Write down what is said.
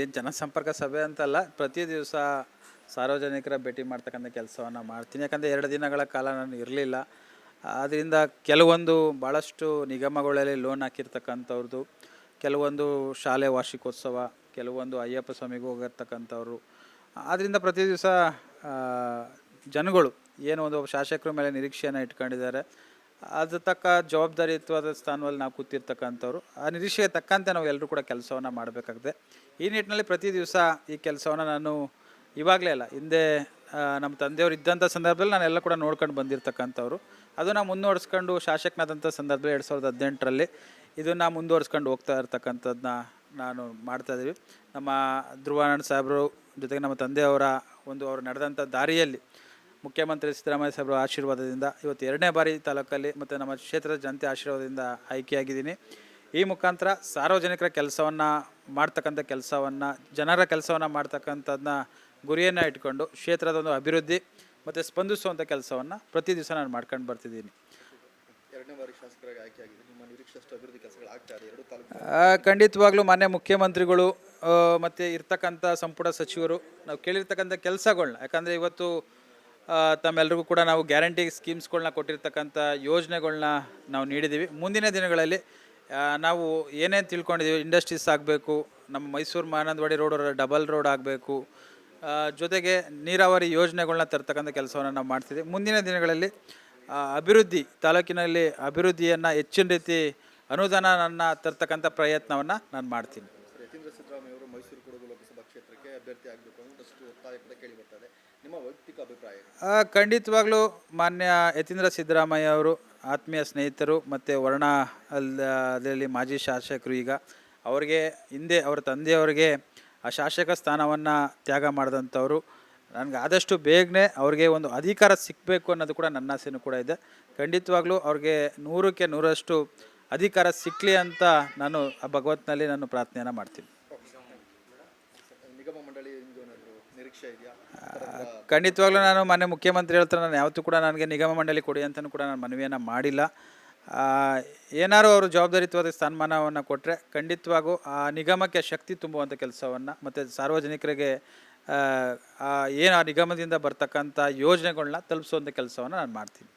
ಏನು ಜನಸಂಪರ್ಕ ಸಭೆ ಅಂತಲ್ಲ, ಪ್ರತಿ ದಿವಸ ಸಾರ್ವಜನಿಕರ ಭೇಟಿ ಮಾಡ್ತಕ್ಕಂಥ ಕೆಲಸವನ್ನು ಮಾಡ್ತೀನಿ. ಯಾಕಂದರೆ ಎರಡು ದಿನಗಳ ಕಾಲ ನಾನು ಇರಲಿಲ್ಲ. ಆದ್ದರಿಂದ ಕೆಲವೊಂದು ಭಾಳಷ್ಟು ನಿಗಮಗಳಲ್ಲಿ ಲೋನ್ ಹಾಕಿರ್ತಕ್ಕಂಥವ್ರದ್ದು ಕೆಲವೊಂದು ಶಾಲೆ ವಾರ್ಷಿಕೋತ್ಸವ, ಕೆಲವೊಂದು ಅಯ್ಯಪ್ಪ ಸ್ವಾಮಿಗೆ ಹೋಗಿರ್ತಕ್ಕಂಥವ್ರು. ಆದ್ದರಿಂದ ಪ್ರತಿ ದಿವಸ ಜನಗಳು ಏನು ಒಂದು ಶಾಸಕರ ಮೇಲೆ ನಿರೀಕ್ಷೆಯನ್ನು ಇಟ್ಕೊಂಡಿದ್ದಾರೆ. ಅದು ತಕ್ಕ ಜವಾಬ್ದಾರಿಯುತವಾದ ಸ್ಥಾನದಲ್ಲಿ ನಾವು ಕೂತಿರ್ತಕ್ಕಂಥವ್ರು. ಆ ನಿರೀಕ್ಷೆಗೆ ತಕ್ಕಂತೆ ನಾವು ಎಲ್ಲರೂ ಕೂಡ ಕೆಲಸವನ್ನು ಮಾಡಬೇಕಾಗಿದೆ ಈ ನಿಟ್ಟಿನಲ್ಲಿ ಪ್ರತಿ ದಿವಸ ಈ ಕೆಲಸವನ್ನು ನಾನು ಇವಾಗಲೇ ಅಲ್ಲ, ಹಿಂದೆ ನಮ್ಮ ತಂದೆಯವರು ಇದ್ದಂಥ ಸಂದರ್ಭದಲ್ಲಿ ನಾನೆಲ್ಲ ಕೂಡ ನೋಡ್ಕೊಂಡು ಬಂದಿರತಕ್ಕಂಥವ್ರು. ಅದನ್ನು ಮುಂದುವರ್ಸ್ಕೊಂಡು ಶಾಸಕನಾದಂಥ ಸಂದರ್ಭದಲ್ಲಿ ಎರಡು ಸಾವಿರದ ಹದಿನೆಂಟರಲ್ಲಿ ಇದನ್ನು ಮುಂದುವರಿಸ್ಕೊಂಡು ಹೋಗ್ತಾ ಇರ್ತಕ್ಕಂಥದ್ದನ್ನ ನಾನು ಮಾಡ್ತಾ ಇದ್ದೀವಿ. ನಮ್ಮ ಧ್ರುವಾನಂದ ಸಾಹೇಬರು ಜೊತೆಗೆ ನಮ್ಮ ತಂದೆಯವರ ಒಂದು ಅವರು ನಡೆದಂಥ ದಾರಿಯಲ್ಲಿ ಮುಖ್ಯಮಂತ್ರಿ ಸಿದ್ದರಾಮಯ್ಯ ಸಾಹೇಬರ ಆಶೀರ್ವಾದದಿಂದ ಇವತ್ತು ಎರಡನೇ ಬಾರಿ ತಾಲೂಕಲ್ಲಿ ಮತ್ತು ನಮ್ಮ ಕ್ಷೇತ್ರದ ಜನತೆ ಆಶೀರ್ವಾದದಿಂದ ಆಯ್ಕೆಯಾಗಿದ್ದೀನಿ. ಈ ಮುಖಾಂತರ ಸಾರ್ವಜನಿಕರ ಕೆಲಸವನ್ನು ಮಾಡ್ತಕ್ಕಂಥ ಕೆಲಸವನ್ನು ಜನರ ಕೆಲಸವನ್ನು ಮಾಡ್ತಕ್ಕಂಥದ್ದನ್ನ ಗುರಿಯನ್ನು ಇಟ್ಕೊಂಡು ಕ್ಷೇತ್ರದ ಒಂದು ಅಭಿವೃದ್ಧಿ ಮತ್ತು ಸ್ಪಂದಿಸುವಂಥ ಕೆಲಸವನ್ನು ಪ್ರತಿ ದಿವಸ ನಾನು ಮಾಡ್ಕೊಂಡು ಬರ್ತಿದ್ದೀನಿ. ಖಂಡಿತವಾಗ್ಲೂ ಮಾನ್ಯ ಮುಖ್ಯಮಂತ್ರಿಗಳು ಮತ್ತು ಇರ್ತಕ್ಕಂಥ ಸಂಪುಟ ಸಚಿವರು ನಾವು ಕೇಳಿರ್ತಕ್ಕಂಥ ಕೆಲಸಗಳನ್ನ ಯಾಕಂದರೆ ಇವತ್ತು ಆ, ತಮ್ಮೆಲ್ರಿಗೂ ಕೂಡ ನಾವು ಗ್ಯಾರಂಟಿ ಸ್ಕೀಮ್ಸ್ಗಳನ್ನ ಕೊಟ್ಟಿರ್ತಕ್ಕಂಥ ಯೋಜನೆಗಳನ್ನ ನಾವು ನೀಡಿದ್ದೀವಿ. ಮುಂದಿನ ದಿನಗಳಲ್ಲಿ ನಾವು ಏನೇನು ತಿಳ್ಕೊಂಡಿದ್ದೀವಿ ಇಂಡಸ್ಟ್ರೀಸ್ ಆಗಬೇಕು ನಮ್ಮ Mysuru Manandavadi road double road ಆಗಬೇಕು ಜೊತೆಗೆ ನೀರಾವರಿ ಯೋಜನೆಗಳನ್ನ ತರ್ತಕ್ಕಂಥ ಕೆಲಸವನ್ನು ನಾವು ಮಾಡ್ತಿದ್ದೀವಿ. ಮುಂದಿನ ದಿನಗಳಲ್ಲಿ ಅಭಿವೃದ್ಧಿ ತಾಲೂಕಿನಲ್ಲಿ ಅಭಿವೃದ್ಧಿಯನ್ನು ಹೆಚ್ಚಿನ ರೀತಿ ಅನುದಾನವನ್ನು ತರ್ತಕ್ಕಂಥ ಪ್ರಯತ್ನವನ್ನು ನಾನು ಮಾಡ್ತೀನಿ. ಯತೀಂದ್ರ ಸಿದ್ದರಾಮಯ್ಯ ಅವರು ಮೈಸೂರು ಕೊಡಗು ಕ್ಷೇತ್ರಕ್ಕೆ ಅಭ್ಯರ್ಥಿ ಆಗಬೇಕು ಅನ್ನೋದಷ್ಟು ಒತ್ತಾಯ ಕೂಡ ವೈಯಕ್ತಿಕ ಅಭಿಪ್ರಾಯ ಖಂಡಿತವಾಗ್ಲೂ ಮಾನ್ಯ ಯತೀಂದ್ರ ಸಿದ್ದರಾಮಯ್ಯ ಅವರು, ಆತ್ಮೀಯ ಸ್ನೇಹಿತರು ಮತ್ತು ವರ್ಣ ಅಲ್ಲಿ ಮಾಜಿ ಶಾಸಕರು ಈಗ, ಅವ್ರಿಗೆ ಹಿಂದೆ ಅವರ ತಂದೆಯವರಿಗೆ ಆ ಶಾಸಕ ಸ್ಥಾನವನ್ನು ತ್ಯಾಗ ಮಾಡಿದಂಥವ್ರು. ನನಗೆ ಆದಷ್ಟು ಬೇಗನೆ ಅವ್ರಿಗೆ ಒಂದು ಅಧಿಕಾರ ಸಿಕ್ಕಬೇಕು ಅನ್ನೋದು ಕೂಡ ನನ್ನ ಆಸೆನೂ ಕೂಡ ಇದೆ. ಖಂಡಿತವಾಗ್ಲೂ ಅವ್ರಿಗೆ ನೂರಕ್ಕೆ ನೂರಷ್ಟು ಅಧಿಕಾರ ಸಿಕ್ಕಲಿ ಅಂತ ನಾನು ಆ ಭಗವತ್ನಲ್ಲಿ ನಾನು ಪ್ರಾರ್ಥನೆಯನ್ನು ಮಾಡ್ತೀನಿ ನಿಗಮ ಮಂಡಳಿ ನಿಮ್ಗೆ ಏನಾದ್ರು ನಿರೀಕ್ಷೆ ಇದೆಯಾ? ಖಂಡಿತವಾಗ್ಲೂ ನಾನು ಮೊನ್ನೆ ಮುಖ್ಯಮಂತ್ರಿ ಹೇಳ್ತಾರೆ ನಾನು ಯಾವತ್ತೂ ಕೂಡ ನನಗೆ ನಿಗಮ ಮಂಡಳಿ ಕೊಡಿ ಅಂತಲೂ ಕೂಡ ನಾನು ಮನವಿಯನ್ನು ಮಾಡಿಲ್ಲ. ಏನಾದರೂ ಏನಾರು ಅವರು ಜವಾಬ್ದಾರಿತ್ವದ ಸ್ಥಾನಮಾನವನ್ನು ಕೊಟ್ಟರೆ ಖಂಡಿತವಾಗೂ ಆ ನಿಗಮಕ್ಕೆ ಶಕ್ತಿ ತುಂಬುವಂಥ ಕೆಲಸವನ್ನು ಮತ್ತು ಸಾರ್ವಜನಿಕರಿಗೆ ಏನು ಆ ನಿಗಮದಿಂದ ಬರ್ತಕ್ಕಂಥ ಯೋಜನೆಗಳನ್ನ ತಲುಪಿಸುವಂಥ ಕೆಲಸವನ್ನು ನಾನು ಮಾಡ್ತೀನಿ.